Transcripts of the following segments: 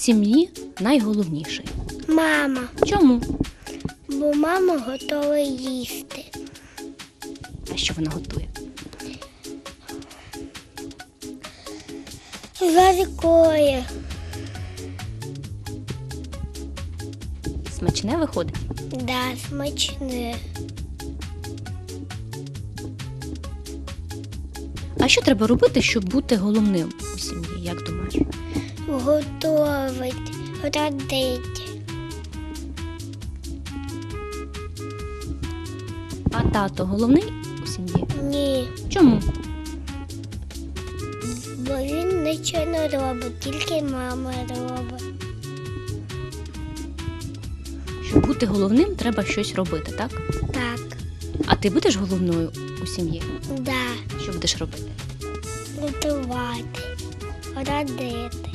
сім'ї найголовніший? Мама, Чому? бо мама готова їсти. А що вона готує? Жаркое. Смачне виходить? Да, смачне. А що треба робити, щоб бути головним у сім'ї, як думаєш? Готовить, родити. А тато головний у сім'ї? Ні, Чому? бо він нічого не робить, тільки мама робить. Щоб бути головним, треба щось робити, так? Так, А ти будеш головною у сім'ї? да, Що будеш робити? готувати, родити.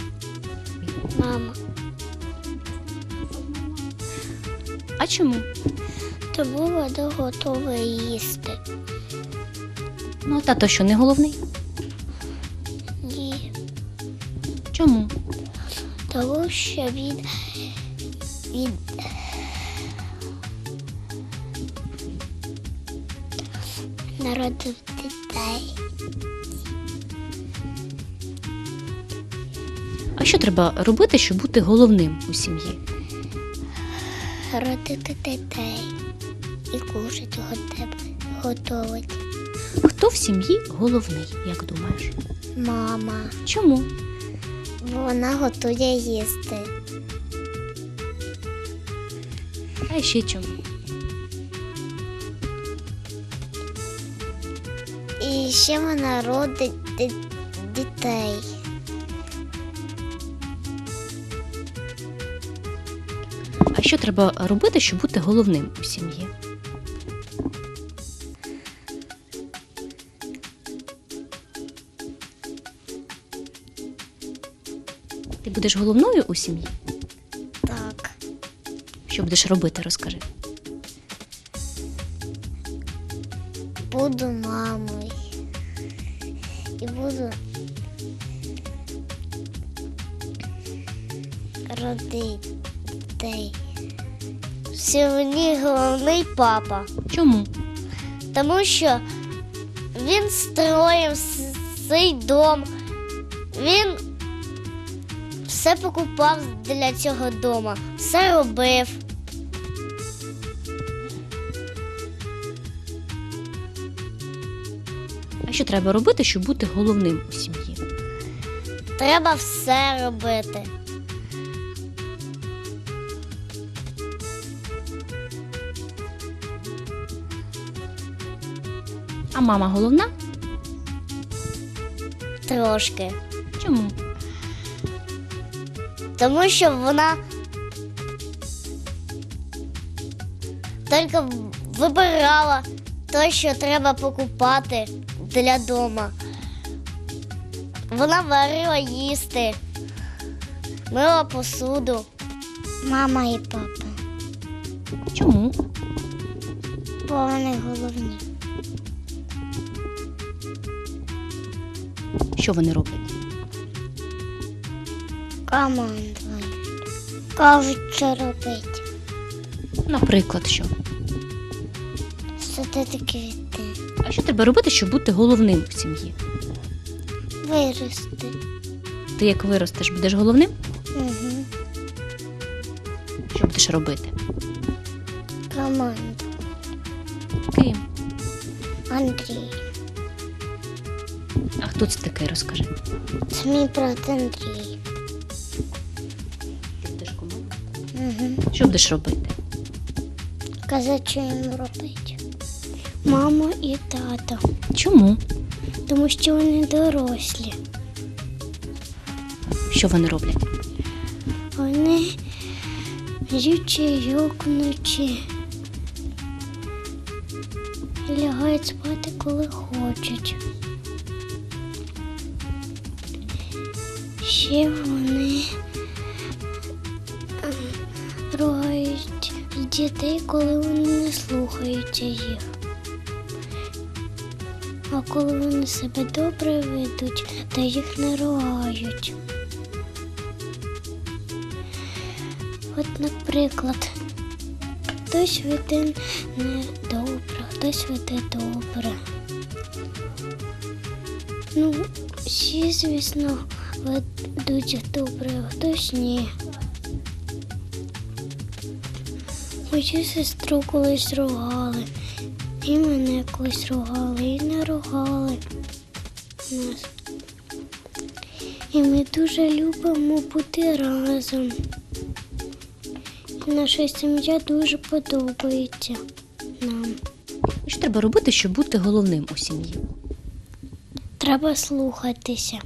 Мама. А чому? Тому вона готова їсти. Ну, а тато що не головний? Ні. Чому? Тому що він, він народив дітей. А що треба робити, щоб бути головним у сім'ї? Родити дітей і кушать готовить. готовить. Хто в сім'ї головний, як думаєш? Мама. Чому? Вона готує їсти. А ще чому? І ще вона родить дітей. А що треба робити, щоб бути головним у сім'ї? Ти будеш головною у сім'ї? Так. Що будеш робити, розкажи. Буду мамою. І буду родити дітей. Сьогодні головний папа, Чому? тому що він строїв цей дом. Він все покупав для цього дома, все робив. А що треба робити, щоб бути головним у сім'ї? Треба все робити. А мама головна? Трошки. Чому? Тому що вона тільки вибирала те, що треба покупати для дома. Вона варила їсти, мила посуду. Мама і папа, Чому? бо вони головні. Що вони роблять? Командують. Кажуть, що робити. Наприклад, що? Садити квіти, А що треба робити, щоб бути головним в сім'ї? вирости. Ти як виростеш, будеш головним? Угу. Що будеш робити? Команду. Ким? Андрій. А хто це такий, розкажи. Це мій брат Андрій. Ти будеш? Угу. Що будеш робити? Казати, що їм робити. Мама і тато. Чому? Тому що вони дорослі. Що вони роблять? Вони чайок вночі. Лягають спати, коли хочуть. Ще вони ем, ругають дітей, коли вони не слухаються їх. А коли вони себе добре ведуть, то їх не ругають. наприклад, хтось веде не добре, хтось веде добре. Ну, всі, звісно, ведуть добре, а хтось ні. Мою сестру колись ругали, і мене колись ругали, і не ругали нас. І ми дуже любимо бути разом. І наша сім'я дуже подобається нам. Що треба робити, щоб бути головним у сім'ї? Треба слухатися.